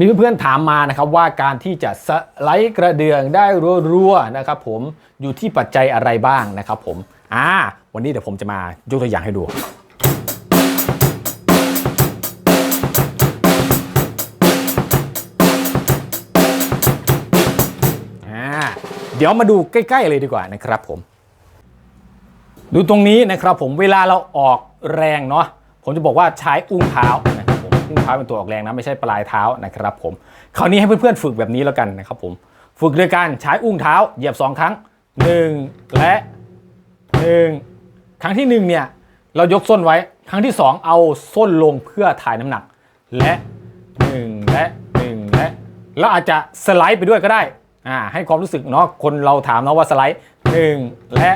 มีเพื่อนๆถามมานะครับว่าการที่จะสไลด์กระเดื่องได้รัวๆนะครับผมอยู่ที่ปัจจัยอะไรบ้างนะครับผมอ่าวันนี้เดี๋ยวผมจะมายกตัวอย่างให้ดูอ่าเดี๋ยวมาดูใกล้ๆเลยดีกว่านะครับผม ดูตรงนี้นะครับผมเวลาเราออกแรงเนาะผมจะบอกว่าใช้อุ้งเท้า เท้าเป็นตัวออกแรงนะไม่ใช่ปลายเท้านะครับผมคราวนี้ให้เพื่อนๆฝึกแบบนี้แล้วกันนะครับผมฝึกโดยการใช้อุ้งเท้าเหยียบสองครั้งหนึ่งและหนึ่งครั้งที่หนึ่งเนี่ย เรายกส้นไว้ครั้งที่สองเอาส้นลงเพื่อถ่ายน้ำหนัก และหนึ่งและหนึ่งและ แล้วอาจจะสไลด์ไปด้วยก็ได้อ่าให้ความรู้สึกเนาะคนเราถามเนาะว่าสไลด์หนึ่งและ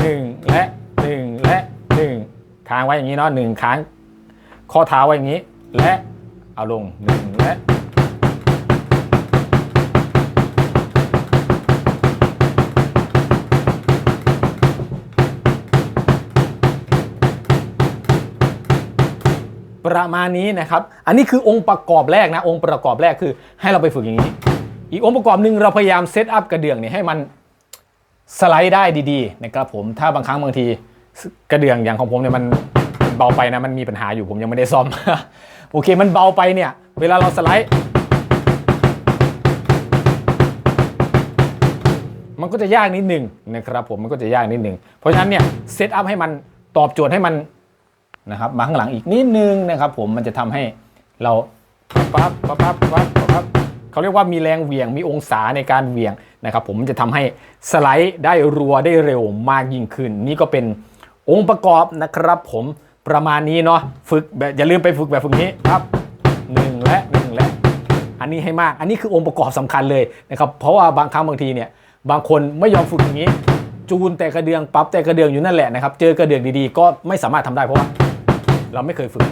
หนึ่งและหนึ่งและหนึ่งค้างไว้อย่างนี้เนาะหนึ่งค้างข้อเท้าไว้อย่างนี้ และเอาลงหนึ่งและประมาณนี้นะครับ อันนี้คือองค์ประกอบแรกนะ องค์ประกอบแรกคือ ให้เราไปฝึกอย่างนี้ อีกองค์ประกอบหนึ่งเราพยายามเซตอัพกระเดื่องเนี่ยให้มันสไลด์ได้ดีๆนะครับผม ถ้าบางครั้งบางทีกระเดื่องอย่างของผมเนี่ยมันมัน เบาไปนะมันมีปัญหาอยู่ผมยังไม่ได้ซ่อม โอเคมันเบาไปเนี่ย เวลาเราสไลด์มันก็จะยากนิดหนึ่งนะครับผมมันก็จะยากนิดหนึ่งเพราะฉะนั้นเนี่ยเซตอัพให้มันตอบโจทย์ให้มันนะครับมาข้างหลังอีกนิดนึงนะครับผมมันจะทำให้เราปั๊บปั๊บปั๊บปั๊บปั๊บเขาเรียกว่ามีแรงเหวี่ยงมีองศาในการเหวี่ยงนะครับผมมันจะทำให้สไลด์ได้รัวได้เร็วมากยิ่งขึ้น นี่ก็เป็นองค์ประกอบนะครับผม ประมาณนี้เนาะฝึกแบบอย่าลืมไปฝึกแบบฝึกนี้ครับหนึ่งและหนึ่งและอันนี้ให้มาก อันนี้คือองค์ประกอบสำคัญเลยนะครับเพราะว่าบางครั้งบางทีเนี่ยบางคนไม่ยอมฝึกอย่างนี้ จูนแต่กระเดืองปรับแต่กระเดืองอยู่นั่นแหละนะครับเจอกระเดืองดีๆ ก็ไม่สามารถทำได้เพราะว่าเราไม่เคยฝึก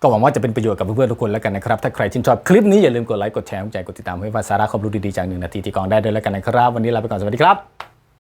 ก็หวังว่าจะเป็นประโยชน์กับเพื่อนๆทุกคนแล้วกันนะครับ ถ้าใครชื่นชอบคลิปนี้อย่าลืมกดไลค์กดแชร์กดใจกดติดตามให้ภาษาระความรู้ดีๆจากหนึ่งนาทีที่กองได้ด้วยแล้วกันนะครับ วันนี้ลาไปก่อนสวัสดีครับ